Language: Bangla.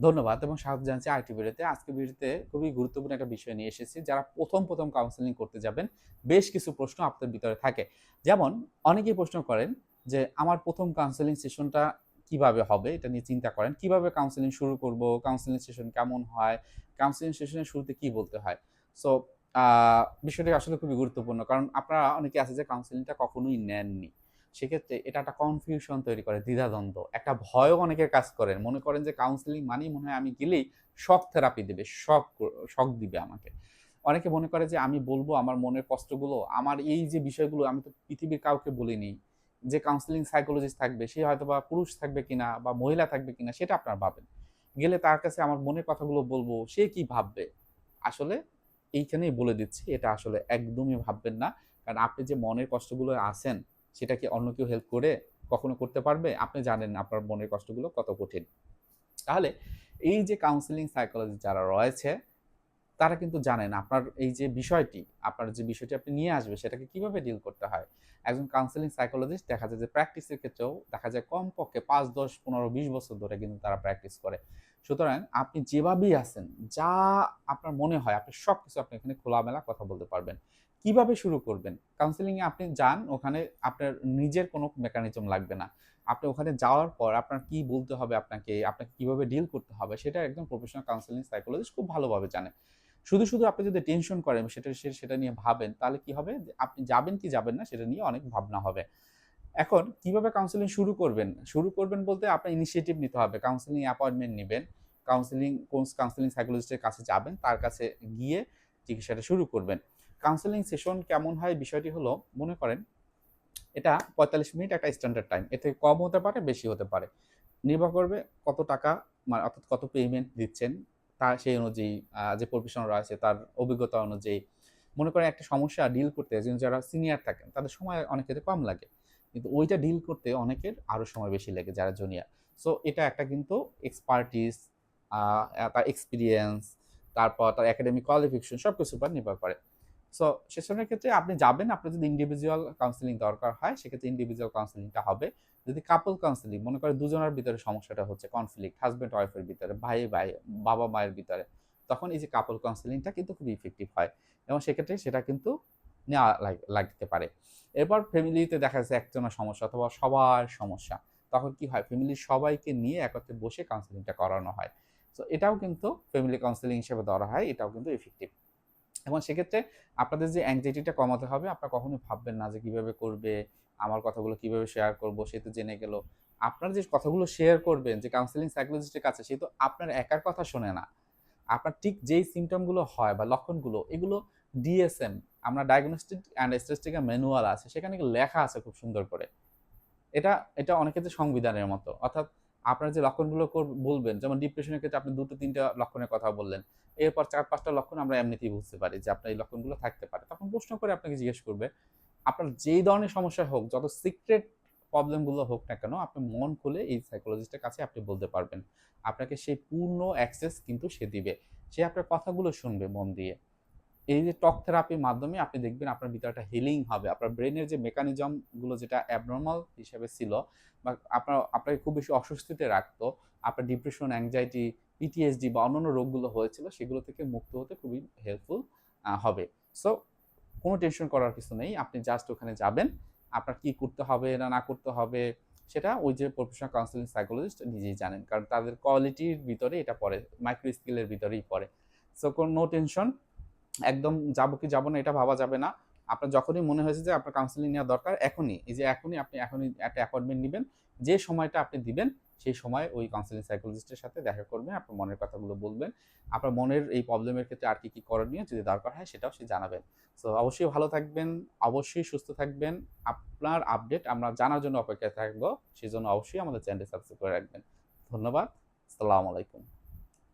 ধন্যবাদ এবং স্বাগত জানাচ্ছি আইটি ভিডিওতে। আজকে ভিডিওতে খুবই গুরুত্বপূর্ণ একটা বিষয় নিয়ে এসেছি, যারা প্রথম প্রথম কাউন্সেলিং করতে যাবেন, বেশ কিছু প্রশ্ন আপনার ভিতরে থাকে। যেমন, অনেকেই প্রশ্ন করেন যে, আমার প্রথম কাউন্সেলিং সেশনটা কীভাবে হবে? এটা নিয়ে চিন্তা করেন। কীভাবে কাউন্সেলিং শুরু করব? কাউন্সেলিং সেশন কেমন হয়? কাউন্সেলিং সেশনের শুরুতে কি বলতে হয়? সো বিষয়টি আসলে খুবই গুরুত্বপূর্ণ, কারণ আপনারা অনেকে আছে যে কাউন্সেলিংটা কখনোই নেননি। সেক্ষেত্রে এটা একটা কনফিউশন তৈরি করে, দ্বিধাদ্বন্দ্ব। একটা ভয়ও অনেকের কাজ করেন মনে করেন যে কাউন্সিলিং মানেই মনে হয় আমি গেলেই শখ থেরাপি দেবে শখ শখ দিবে আমাকে। অনেকে মনে করে যে আমি বলব আমার মনের কষ্টগুলো, আমার এই যে বিষয়গুলো আমি তো পৃথিবীর কাউকে বলিনি, যে কাউন্সিলিং সাইকোলজিস্ট থাকবে, সে হয়তো বা পুরুষ থাকবে কিনা বা মহিলা থাকবে কিনা সেটা আপনারা ভাবেন। গেলে তার কাছে আমার মনের কথাগুলো বলব, সে কি ভাববে? আসলে এইখানেই বলে দিচ্ছি, এটা আসলে একদমই ভাববেন না। কারণ আপনি যে মনের কষ্টগুলো আছেন সেটা কি অন্য কেউ হেল্প করে কখনো করতে পারবে? আপনি জানেন আপনার মনের কষ্টগুলো কত কঠিন। তাহলে এই যে কাউন্সিলিং সাইকোলজি যারা রয়েছে, তারা কিন্তু জানেন আপনার এই যে বিষয়টি, আপনার যে বিষয়টি আপনি নিয়ে আসবে, সেটাকে কীভাবে ডিল করতে হয়? একজন কাউন্সিলিং সাইকোলজিস্ট দেখা যায় যে প্র্যাকটিসের ক্ষেত্রেও দেখা যায় কমপক্ষে পাঁচ, দশ, পনেরো, বিশ বছর ধরে কিন্তু তারা প্র্যাকটিস করে। সুতরাং আপনি যেভাবেই আছেন, যা আপনার মনে হয়, আপনি সব কিছু আপনি এখানে খোলামেলা কথা বলতে পারবেন। কীভাবে শুরু করবেন? কাউন্সিলিংয়ে আপনি যান, ওখানে আপনার নিজের কোনো মেকানিজম লাগবে না। আপনি ওখানে যাওয়ার পর আপনার কি বলতে হবে আপনাকে আপনাকে কীভাবে ডিল করতে হবে, সেটা একদম প্রফেশনাল কাউন্সিলিং সাইকোলজিস্ট খুব ভালোভাবে জানে। শুধু শুধু আপনি যদি টেনশন করেন, সেটা সেটা নিয়ে ভাবেন, তাহলে কি হবে? আপনি যাবেন কি যাবেন না, সেটা নিয়ে অনেক ভাবনা হবে। এখন, কীভাবে কাউন্সিলিং শুরু করবেন? শুরু করবেন বলতে আপনার ইনিশিয়েটিভ নিতে হবে। কাউন্সিলিং অ্যাপয়েন্টমেন্ট নেবেন। কাউন্সিলিং কোন কাউন্সিলিং সাইকোলজিস্টের কাছে যাবেন, তার কাছে গিয়ে চিকিৎসাটা শুরু করবেন। কাউন্সেলিং সেশন কেমন হয় বিষয়টি হলো, মনে করেন এটা পঁয়তাল্লিশ মিনিট একটা স্ট্যান্ডার্ড টাইম এতে কম হতে পারে, বেশি হতে পারে। নির্ভর করবে কত টাকা মানে অর্থাৎ কত পেমেন্ট দিচ্ছেন, তার সেই অনুযায়ী যে প্রফেশনাল রয়েছে তার অভিজ্ঞতা অনুযায়ী। মনে করেন একটা সমস্যা ডিল করতে যারা সিনিয়র থাকেন, তাদের সময় অনেক ক্ষেত্রে কম লাগে। কিন্তু ওইটা ডিল করতে অনেকের আরও সময় বেশি লাগে, যারা জুনিয়র সো এটা একটা কিন্তু এক্সপার্টিস তার এক্সপিরিয়েন্স তারপর তার একাডেমিক কোয়ালিফিকেশন সব কিছুর উপর নির্ভর করে। সো সেসবের ক্ষেত্রে আপনি যাবেন, আপনার যদি ইন্ডিভিজুয়াল কাউন্সিলিং দরকার হয়, সেক্ষেত্রে ইন্ডিভিজুয়াল কাউন্সিলিংটা হবে। যদি কাপল কাউন্সিলিং মনে করে দুজনের ভিতরে সমস্যাটা হচ্ছে কনফ্লিক্ট হাজব্যান্ড ওয়াইফের ভিতরে, ভাই ভাই, বাবা, মায়ের ভিতরে, তখন এই যে কাপল কাউন্সিলিংটা কিন্তু খুবই ইফেক্টিভ হয়। এবং সেক্ষেত্রে সেটা কিন্তু নেওয়া লাগতে পারে। এরপর ফ্যামিলিতে দেখা যাচ্ছে একজনের সমস্যা অথবা সবার সমস্যা, তখন কি হয়? ফ্যামিলির সবাইকে নিয়ে একত্রে বসে কাউন্সিলিংটা করানো হয়। তো এটাও কিন্তু ফ্যামিলি কাউন্সিলিং হিসেবে ধরা হয়, এটাও কিন্তু ইফেক্টিভ এবং সেক্ষেত্রে আপনাদের যে অ্যাংজাইটিটা কমাতে হবে, আপনারা কখনোই ভাববেন না যে কীভাবে করবে, আমার কথাগুলো কীভাবে শেয়ার করব, সে তো জেনে গেল। আপনার যে কথাগুলো শেয়ার করবেন, যে কাউন্সিলিং সাইকোলজিস্টের কাছে, সে তো আপনার একার কথা শোনে না। আপনার ঠিক যেই সিমটমগুলো হয় বা লক্ষণগুলো, এগুলো ডিএসএম আমরা ডায়াগনস্টিক অ্যান্ড স্ট্যাটিস্টিক্যাল ম্যানুয়াল আছে, সেখানে লেখা আছে খুব সুন্দর করে। এটা এটা অনেক ক্ষেত্রে সংবিধানের মতো, অর্থাৎ আপনার যে লক্ষণগুলো বলবেন, যেমন ডিপ্রেশনের ক্ষেত্রে আপনি দুটো, তিনটা লক্ষণের কথা বললেন। এরপর চার, পাঁচটা লক্ষণ আমরা এমনিতেই বুঝতে পারি যে আপনার এই লক্ষণগুলো থাকতে পারে। তখন প্রশ্ন করে আপনাকে জিজ্ঞেস করবে, আপনার যেই ধরনের সমস্যা হোক, যত সিক্রেট প্রবলেমগুলো হোক না কেন, আপনি মন খুলে এই সাইকোলজিস্টের কাছে আপনি বলতে পারবেন। আপনাকে সেই পূর্ণ অ্যাক্সেস কিন্তু সে দিবে। সে আপনার কথাগুলো শুনবে মন দিয়ে। এই যে টক থেরাপির মাধ্যমে আপনি দেখবেন আপনার ভিতরে একটা হিলিং হবে। আপনার ব্রেনের যে মেকানিজমগুলো যেটা অ্যাবনর্মাল হিসেবে ছিল বা আপনার, আপনাকে খুব বেশি অস্বস্তিতে রাখতো, আপনার ডিপ্রেশন অ্যাংজাইটি পিটিএসডি বা অন্যান্য রোগগুলো হয়েছিল, সেগুলো থেকে মুক্ত হতে খুবই হেল্পফুল হবে। সো কোনো টেনশন করার কিছু নেই, আপনি জাস্ট ওখানে যাবেন, আপনার কি করতে হবে না না করতে হবে, সেটা ওই যে প্রফেশনাল কাউন্সিলিং সাইকোলজিস্ট নিজেই জানেন, কারণ তাদের কোয়ালিটির ভিতরে এটা পড়ে মাইক্রো স্কিলের ভিতরেই পড়ে। সো কোনো নো টেনশন একদম যাব কি যাব না এটা ভাবা যাবে না। আপনার যখনই মনে হয়েছে যে আপনার কাউন্সিলিং নেওয়া দরকার, এখনই। এই যে এখনই আপনি এখনই একটা অ্যাপয়েন্টমেন্ট নেবেন, যে সময়টা আপনি দিবেন, সেই সময় ওই কাউন্সিলিং সাইকোলজিস্টের সাথে দেখা করবেন, আপনার মনের কথাগুলো বলবেন। আপনার মনের এই প্রবলেমের ক্ষেত্রে আর কি কী করণীয় যদি দরকার হয় সেটাও সে জানাবেন। সো অবশ্যই ভালো থাকবেন, অবশ্যই সুস্থ থাকবেন। আপনার আপডেট আমরা জানার জন্য অপেক্ষায় থাকব সেই জন্য অবশ্যই আমাদের চ্যানেলটি সাবস্ক্রাইব করে রাখবেন। ধন্যবাদ, আসসালামু আলাইকুম।